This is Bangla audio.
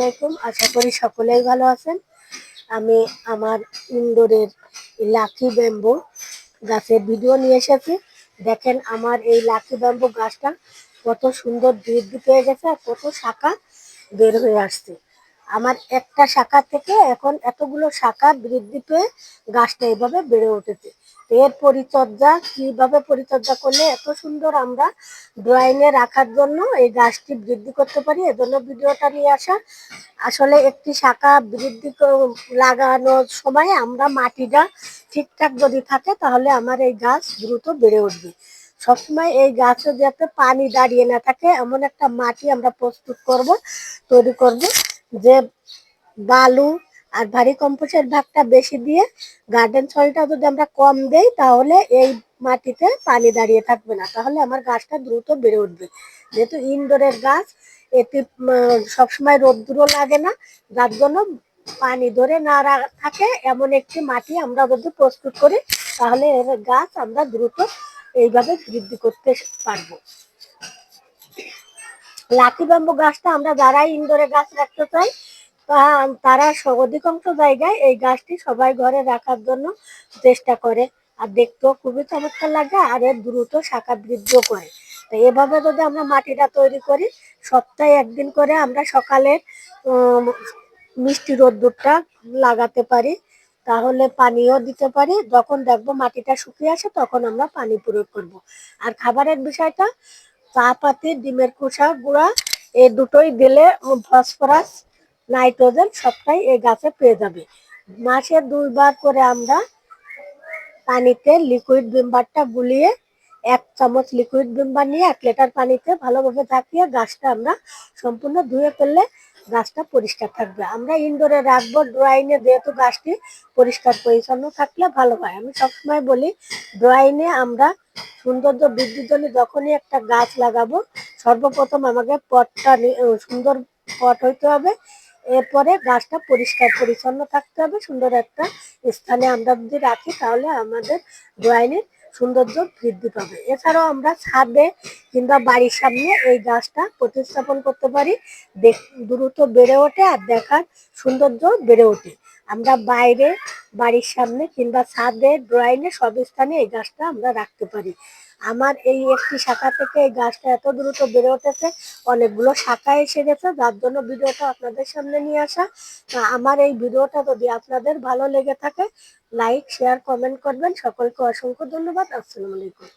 আলাইকুম। আশা করি সকলেই ভালো আছেন। আমি আমার ইন্দোরের লাকি ব্যাম্বু গাছের ভিডিও নিয়ে এসেছি। দেখেন আমার এই লাকি ব্যাম্বু গাছটা কত সুন্দর বৃদ্ধি পেয়ে গেছে আর কত শাখা বের হয়ে আসছে। আমার একটা শাখা থেকে এখন এতগুলো শাখা বৃদ্ধি পেয়ে গাছটা এভাবে বেড়ে উঠেছে। এর পরিচর্যা, কীভাবে পরিচর্যা করলে এত সুন্দর আমরা ড্রয়িংয়ে রাখার জন্য এই গাছটি বৃদ্ধি করতে পারি, এজন্য ভিডিওটা নিয়ে আসা। আসলে একটি শাখা বৃদ্ধি লাগানোর সময় আমরা মাটিটা ঠিকঠাক যদি থাকে তাহলে আমার এই গাছ দ্রুত বেড়ে উঠবে। সবসময় এই গাছে যাতে পানি দাঁড়িয়ে না থাকে, এমন একটা মাটি আমরা প্রস্তুত করব, তৈরি করব, যে বালু আর ভারী কম্পোস্টের ভাগটা বেশি দিয়ে গার্ডেন সয়েলটা যদি আমরা কম দেই, তাহলে এই মাটিতে পানি দাঁড়িয়ে থাকবে না। তাহলে আমার গাছটা দ্রুত বেড়ে উঠবে। যেহেতু ইনডোরের গাছ, এতে সবসময় রোদ্দুরও লাগে না, যার জন্য পানি ধরে না থাকে এমন একটি মাটি আমরা যদি প্রস্তুত করি, তাহলে এর গাছ আমরা দ্রুত এইভাবে বৃদ্ধি করতে পারব। লাকি ব্যাম্বু গাছটা আমরা যারাই ইনডোরে গাছ রাখতে চাই তারা অধিকাংশ জায়গায় এই গাছটি সবাই ঘরে রাখার জন্য চেষ্টা করে। আর দেখতেও খুবই চমৎকার লাগে আর এর দ্রুত শাখা বৃদ্ধিও করে। তো এভাবে যদি আমরা মাটিটা তৈরি করি, সপ্তাহে একদিন করে আমরা সকালে মিষ্টি রোদ্দুরটা লাগাতে পারি, তাহলে পানিও দিতে পারি। যখন দেখব মাটিটা শুকিয়ে আসে তখন আমরা পানি প্রয়োগ করব। আর খাবারের বিষয়টা, চা পাতি, ডিমের খোসা গুঁড়া এই দুটোই দিলে ফসফরাস নাইট্রোজেন সবটাই এই গাছে পেয়ে যাবে। মাসে দুইবার করে আমরা পানিতে লিকুইড ভিমবারটা গুলিয়ে এক চামচ লিকুইড ভিমবার নিয়ে এক লিটার পানিতে ভালোভাবে ঝাঁকিয়ে গাছটা আমরা সম্পূর্ণ ধুয়ে ফেললে গাছটা পরিষ্কার থাকবে। আমরা ইনডোরে রাখব ড্রয়িংয়ে যেহেতু গাছটি পরিষ্কার, পরিচ্ছন্ন থাকলে ভালো হয়। আমি সবসময় বলি ড্রয়িংয়ে আমরা সৌন্দর্য বৃদ্ধির জন্য যখনই একটা গাছ লাগাবো, সর্বপ্রথম আমাকে পটটা সুন্দর পট হইতে হবে। এরপরে গাছটা পরিষ্কার পরিচ্ছন্ন থাকতে হবে। সুন্দর একটা স্থানে আমরা যদি রাখি, তাহলে আমাদের ড্রয়িংয়ের সৌন্দর্য বৃদ্ধি পাবে। এছাড়াও আমরা ছাদে কিংবা বাড়ির সামনে এই গাছটা প্রতিস্থাপন করতে পারি। দ্রুত বেড়ে ওঠে আর দেখার সৌন্দর্য বেড়ে ওঠে। আমরা বাইরে, বাড়ির সামনে কিংবা ছাদে ড্রয়িংয়ে সব স্থানে এই গাছটা আমরা রাখতে পারি। আমার এই একটি শাখা থেকে এই গাছটা এত দ্রুত বেড়ে উঠেছে, অনেকগুলো শাখা এসে গেছে, যার জন্য ভিডিওটা আপনাদের সামনে নিয়ে আসা। আমার এই ভিডিওটা যদি আপনাদের ভালো লেগে থাকে, লাইক, শেয়ার, কমেন্ট করবেন। সকলকে অসংখ্য ধন্যবাদ। আসসালামু আলাইকুম।